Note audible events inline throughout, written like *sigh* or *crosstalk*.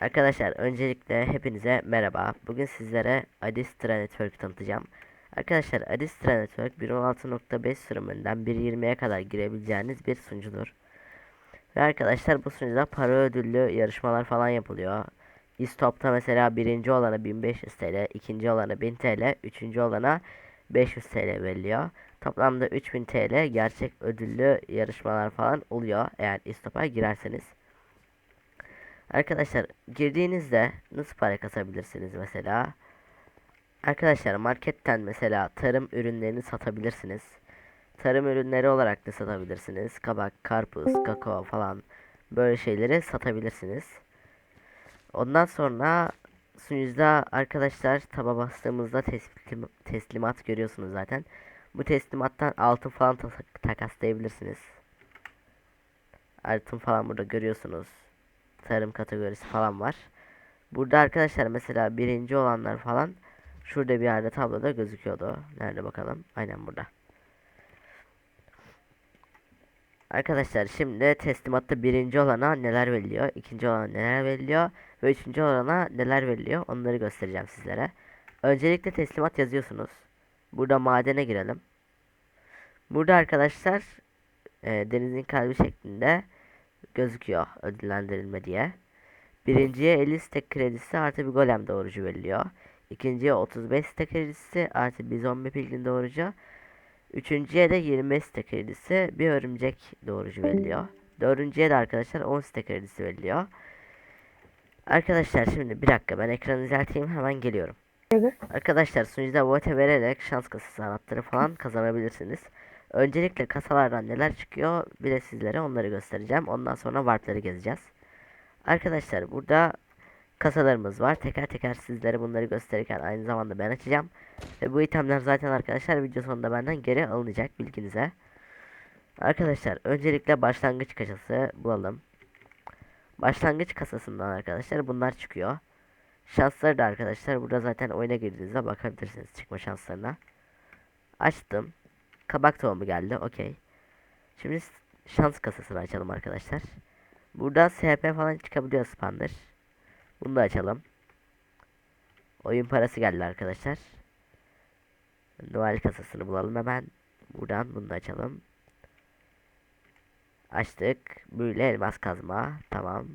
Arkadaşlar öncelikle hepinize merhaba. Bugün sizlere Adistra Network tanıtacağım. Arkadaşlar Adistra Network 1.16.5 sürümünden 1.20'ye kadar girebileceğiniz bir sunucudur. Ve arkadaşlar bu sunucuda para ödüllü yarışmalar falan yapılıyor. İstop'ta mesela birinci olana 1500 TL, ikinci olana 1000 TL, üçüncü olana 500 TL veriliyor. Toplamda 3000 TL gerçek ödüllü yarışmalar falan oluyor eğer İstop'a girerseniz. Arkadaşlar girdiğinizde nasıl para kasabilirsiniz mesela? Arkadaşlar marketten mesela tarım ürünlerini satabilirsiniz. Tarım ürünleri olarak da satabilirsiniz. Kabak, karpuz, kakao falan böyle şeyleri satabilirsiniz. Ondan sonra sunucuda arkadaşlar taba bastığımızda teslim, teslimat görüyorsunuz zaten. Bu teslimattan altın falan ta- takaslayabilirsiniz. Altın falan burada görüyorsunuz tarım kategorisi falan var. Burada arkadaşlar mesela birinci olanlar falan şurada bir yerde tabloda gözüküyordu. Nerede bakalım? Aynen burada. Arkadaşlar şimdi teslimatta birinci olana neler veriliyor, ikinci olana neler veriliyor ve üçüncü olana neler veriliyor onları göstereceğim sizlere. Öncelikle teslimat yazıyorsunuz. Burada madene girelim. Burada arkadaşlar e, denizin kalbi şeklinde gözüküyor ödüllendirilme diye. Birinciye 50 stek kredisi artı bir golem doğrucu veriliyor. İkinciye 35 stek kredisi artı bir zombi pilgrim doğrucu. Üçüncüye de 25 stek kredisi bir örümcek doğrucu veriliyor. Dördüncüye de arkadaşlar 10 stek kredisi veriliyor. Arkadaşlar şimdi bir dakika ben ekranı düzelteyim hemen geliyorum. Arkadaşlar sunucuda vote vererek şans kasası anahtarı falan kazanabilirsiniz. Öncelikle kasalardan neler çıkıyor bir de sizlere onları göstereceğim. Ondan sonra warpları gezeceğiz. Arkadaşlar burada kasalarımız var. Teker teker sizlere bunları gösterirken aynı zamanda ben açacağım. Ve bu itemler zaten arkadaşlar video sonunda benden geri alınacak bilginize. Arkadaşlar öncelikle başlangıç kasası bulalım. Başlangıç kasasından arkadaşlar bunlar çıkıyor. Şansları da arkadaşlar burada zaten oyuna girdiğinizde bakabilirsiniz çıkma şanslarına. Açtım. Kabak tohumu geldi. Okey. Şimdi şans kasasını açalım arkadaşlar. Burada SP falan çıkabiliyor spanner. Bunu da açalım. Oyun parası geldi arkadaşlar. Noel kasasını bulalım hemen. Buradan bunu da açalım. Açtık. Böyle elmas kazma. Tamam.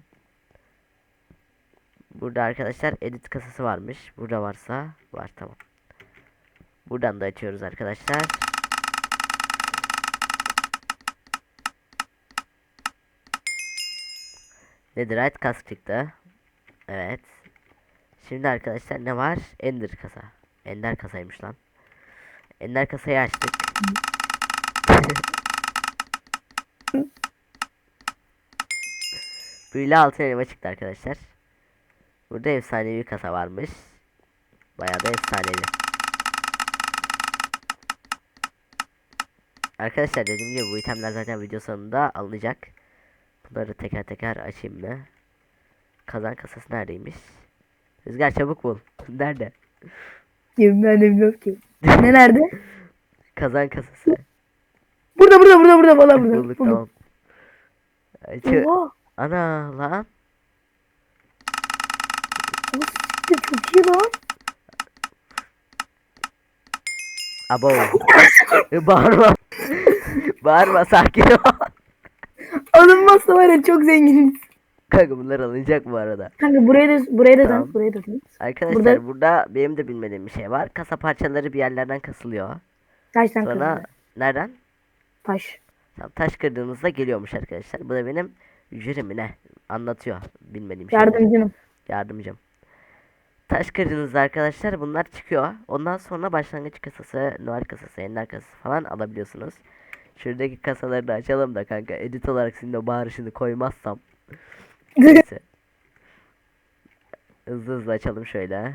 Burada arkadaşlar edit kasası varmış. Burada varsa var tamam. Buradan da açıyoruz arkadaşlar. Netherite kask çıktı. Evet. Şimdi arkadaşlar ne var? Ender kasa. Ender kasaymış lan. Ender kasayı açtık. *laughs* Böyle altın elma çıktı arkadaşlar. Burada efsanevi kasa varmış. Bayağı da efsanevi. Arkadaşlar dediğim gibi bu itemler zaten video sonunda alınacak. Bunları teker teker açayım mı? Kazan kasası neredeymiş? Rüzgar çabuk bul. *laughs* Nerede? Yemin ben de bilmiyorum ki. Ne nerede? *laughs* Kazan kasası. Burada burada burada burada valla burada. Bulduk tamam. Oha. Ana lan. Nasıl? Çok iyi lan. Abo. *laughs* Bağırma. Bağırma sakin ol. Alınmazsa var ya çok zenginiz. Kanka bunlar alınacak bu arada. Kanka buraya da buraya da Tamam. dans buraya da dans. Arkadaşlar Burada- burada... benim de bilmediğim bir şey var. Kasa parçaları bir yerlerden kasılıyor. Taştan Sonra kırıldı. nereden? Taş. Tamam, taş kırdığınızda geliyormuş arkadaşlar. Bu da benim jürim ne? Anlatıyor. Bilmediğim şey. Yardımcınım. Yardımcım. Taş kırdığınızda arkadaşlar bunlar çıkıyor. Ondan sonra başlangıç kasası, Noel kasası, Ender kasası falan alabiliyorsunuz. Şuradaki kasaları da açalım da kanka. Edit olarak senin o bağırışını koymazsam. *laughs* Neyse. Hızlı hızlı açalım şöyle.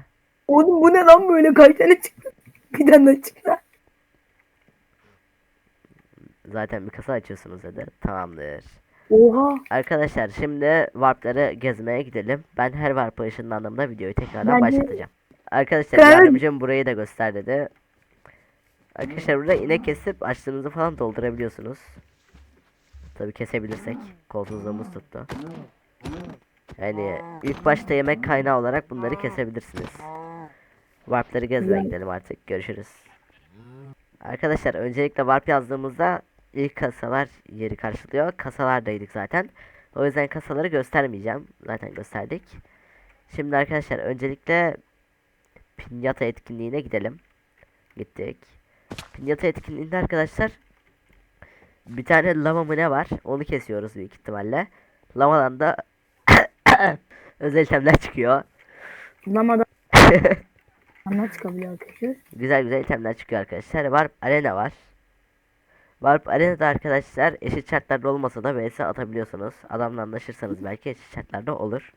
Oğlum bu ne lan böyle kaç tane çıktı? *laughs* Bir tane çıktı. Zaten bir kasa açıyorsunuz dedi. Tamamdır. Oha. Arkadaşlar şimdi warpları gezmeye gidelim. Ben her warp'a ışınlandığımda videoyu tekrardan Bence- başlatacağım. Arkadaşlar Ben- yardımcım burayı da göster dedi. Arkadaşlar burada inek kesip açlığınızı falan doldurabiliyorsunuz. Tabi kesebilirsek. Kolsuzluğumuz tuttu. Yani ilk başta yemek kaynağı olarak bunları kesebilirsiniz. Warp'ları gezmeye gidelim artık. Görüşürüz. Arkadaşlar öncelikle warp yazdığımızda ilk kasalar yeri karşılıyor. Kasalardaydık zaten. O yüzden kasaları göstermeyeceğim. Zaten gösterdik. Şimdi arkadaşlar öncelikle Pinyata etkinliğine gidelim. Gittik. Pinyata etkinliğinde arkadaşlar bir tane lama mı ne var? Onu kesiyoruz büyük ihtimalle. Lamadan da *coughs* özel itemler çıkıyor. Lamada Anlat *laughs* çıkabiliyor arkadaşlar. Güzel güzel itemler çıkıyor arkadaşlar. Warp Arena var. Warp Arena'da arkadaşlar eşit şartlarda olmasa da vs atabiliyorsunuz. Adamla anlaşırsanız belki eşit şartlarda olur.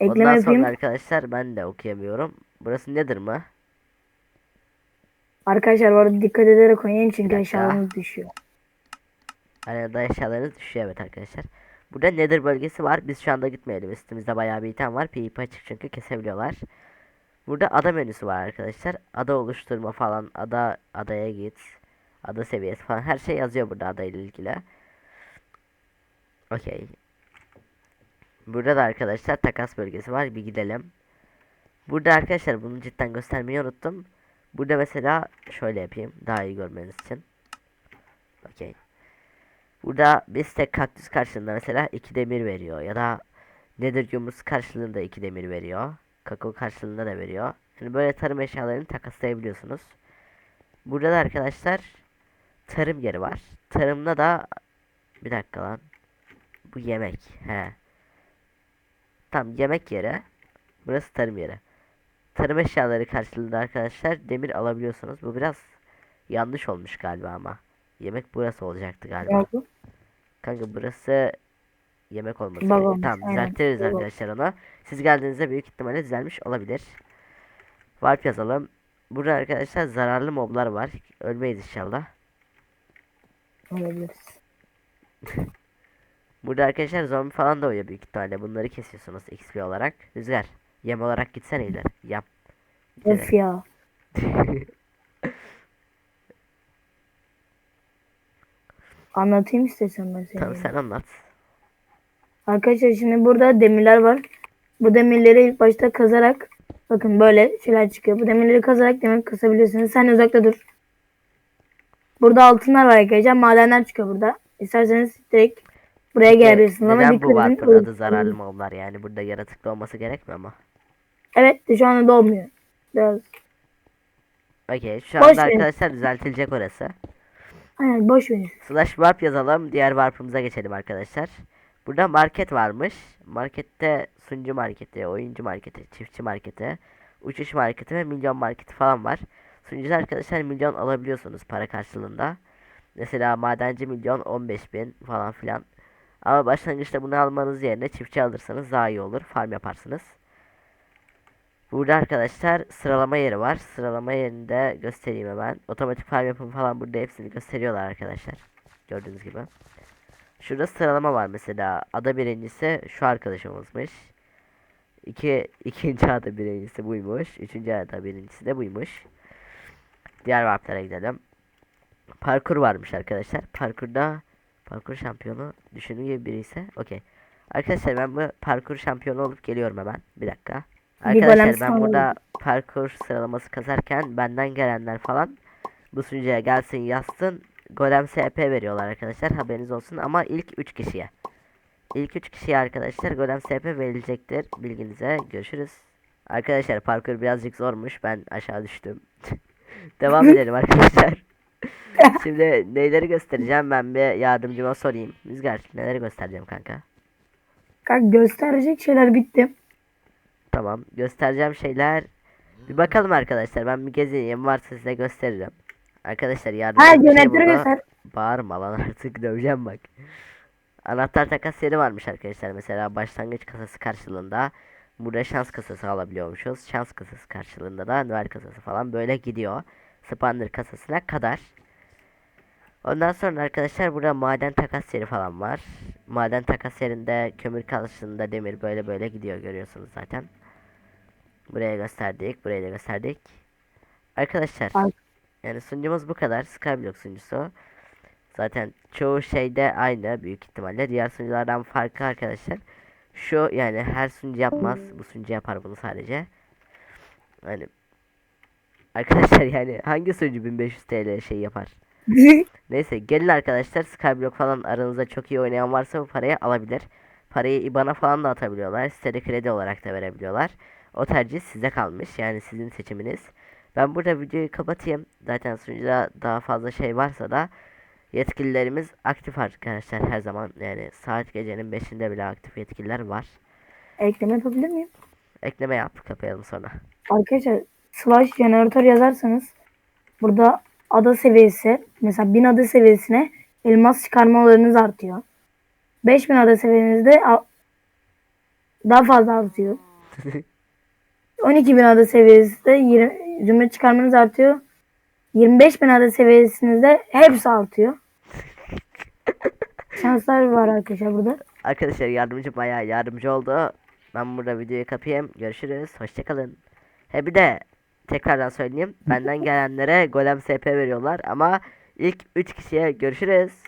Ekleme Ondan yapayım. sonra arkadaşlar ben de okuyamıyorum. Burası nedir mı? Arkadaşlar bu arada dikkat ederek oynayın çünkü eşyalarınız düşüyor. Arenada eşyalarınız düşüyor evet arkadaşlar. Burada nether bölgesi var. Biz şu anda gitmeyelim. Üstümüzde bayağı bir item var. PvP açık çünkü kesebiliyorlar. Burada ada menüsü var arkadaşlar. Ada oluşturma falan. Ada adaya git. Ada seviyesi falan. Her şey yazıyor burada ada ile ilgili. Okey. Burada da arkadaşlar takas bölgesi var. Bir gidelim. Burada arkadaşlar bunu cidden göstermeyi unuttum. Burada mesela şöyle yapayım. Daha iyi görmeniz için. Okey. Burada bir tek kaktüs karşılığında mesela 2 demir veriyor ya da nedir yumrusu karşılığında 2 demir veriyor. Kakao karşılığında da veriyor. Yani böyle tarım eşyalarını takaslayabiliyorsunuz. Burada da arkadaşlar tarım yeri var. Tarımda da bir dakika lan. Bu yemek. He. Tam yemek yeri. Burası tarım yeri. Tarım eşyaları karşılığında arkadaşlar demir alabiliyorsunuz. Bu biraz yanlış olmuş galiba ama. Yemek burası olacaktı galiba. oldu? Kanka burası yemek olması Bug gerekiyor. Tamam aynen. düzeltiriz olmuş. arkadaşlar onu. Siz geldiğinizde büyük ihtimalle düzelmiş olabilir. Warp yazalım. Burada arkadaşlar zararlı moblar var. Ölmeyiz inşallah. Olabiliriz. *laughs* Burada arkadaşlar zombi falan da oluyor büyük ihtimalle. Bunları kesiyorsunuz XP olarak. Rüzgar. Yem olarak gitsene ileri. Yap. Of ya. *laughs* Anlatayım istersen ben tamam seni. sen anlat. Arkadaşlar şimdi burada demirler var. Bu demirleri ilk başta kazarak bakın böyle şeyler çıkıyor. Bu demirleri kazarak demir kasabilirsiniz. Sen uzakta dur. Burada altınlar var arkadaşlar. Madenler çıkıyor burada. İsterseniz direkt buraya gelebilirsiniz. Ama Neden bu. Warp'ın adı zararlı moblar yani? Burada yaratıklı olması gerekmiyor mu? Evet şu anda dolmuyor. Biraz. Okey şu Boş anda verin. arkadaşlar düzeltilecek orası. Aynen boş verin. Slash warp yazalım. Diğer warp'ımıza geçelim arkadaşlar. Burada market varmış. Markette sunucu marketi, oyuncu marketi, çiftçi marketi, uçuş marketi ve milyon marketi falan var. Sunucuda arkadaşlar milyon alabiliyorsunuz para karşılığında. Mesela madenci milyon 15 bin falan filan. Ama başlangıçta bunu almanız yerine çiftçi alırsanız daha iyi olur. Farm yaparsınız. Burada arkadaşlar sıralama yeri var. Sıralama yerinde göstereyim hemen. Otomatik farm yapım falan burada hepsini gösteriyorlar arkadaşlar. Gördüğünüz gibi. Şurada sıralama var mesela. Ada birincisi şu arkadaşımızmış. İki, ikinci ada birincisi buymuş. Üçüncü ada birincisi de buymuş. Diğer warp'lara gidelim. Parkur varmış arkadaşlar. Parkurda parkur şampiyonu düşündüğüm gibi biri ise okey. Arkadaşlar ben bu parkur şampiyonu olup geliyorum hemen. Bir dakika. Arkadaşlar ben burada parkur sıralaması kazarken benden gelenler falan bu sunucuya gelsin yazsın. Golem SP veriyorlar arkadaşlar haberiniz olsun ama ilk 3 kişiye. İlk 3 kişiye arkadaşlar Golem SP verilecektir bilginize görüşürüz. Arkadaşlar parkur birazcık zormuş ben aşağı düştüm. *laughs* Devam edelim arkadaşlar. *laughs* Şimdi neyleri göstereceğim ben bir yardımcıma sorayım. Rüzgar neleri göstereceğim kanka? Kanka gösterecek şeyler bitti. Tamam göstereceğim şeyler. Bir bakalım arkadaşlar ben bir gezineyim varsa size gösteririm. Arkadaşlar yardım Ha şey yönetleri buldu. göster. Bağırma lan artık *laughs* döveceğim bak. Anahtar takas yeri varmış arkadaşlar. Mesela başlangıç kasası karşılığında burada şans kasası alabiliyormuşuz. Şans kasası karşılığında da Noel kasası falan böyle gidiyor. Spanner kasasına kadar. Ondan sonra arkadaşlar burada maden takas yeri falan var. Maden takas yerinde kömür karşılığında demir böyle böyle gidiyor görüyorsunuz zaten. Buraya gösterdik, buraya da gösterdik. Arkadaşlar Ar- yani sunucumuz bu kadar. Skyblock sunucusu. Zaten çoğu şeyde aynı büyük ihtimalle. Diğer sunuculardan farkı arkadaşlar. Şu yani her sunucu yapmaz. Bu sunucu yapar bunu sadece. Hani Arkadaşlar yani hangi sunucu 1500 TL şey yapar? *laughs* Neyse gelin arkadaşlar Skyblock falan aranızda çok iyi oynayan varsa bu parayı alabilir. Parayı IBAN'a falan da atabiliyorlar. Sitede kredi olarak da verebiliyorlar. O tercih size kalmış. Yani sizin seçiminiz. Ben burada videoyu kapatayım. Zaten sunucuda daha fazla şey varsa da yetkililerimiz aktif arkadaşlar her zaman. Yani saat gecenin 5'inde bile aktif yetkililer var. Ekleme yapabilir miyim? Ekleme yap kapayalım sonra. Arkadaşlar slash jeneratör yazarsanız burada ada seviyesi mesela 1000 ada seviyesine elmas çıkarma oranınız artıyor. 5000 ada seviyenizde daha fazla artıyor. *laughs* 12.000 ada seviyesinde 20 zümrüt çıkarmanız artıyor. 25.000 ada seviyesinizde hepsi artıyor. *laughs* Şanslar var arkadaşlar burada. Arkadaşlar yardımcı bayağı yardımcı oldu. Ben burada videoyu kapayım. Görüşürüz. Hoşçakalın. He bir de tekrardan söyleyeyim. Benden gelenlere Golem SP veriyorlar ama ilk 3 kişiye görüşürüz.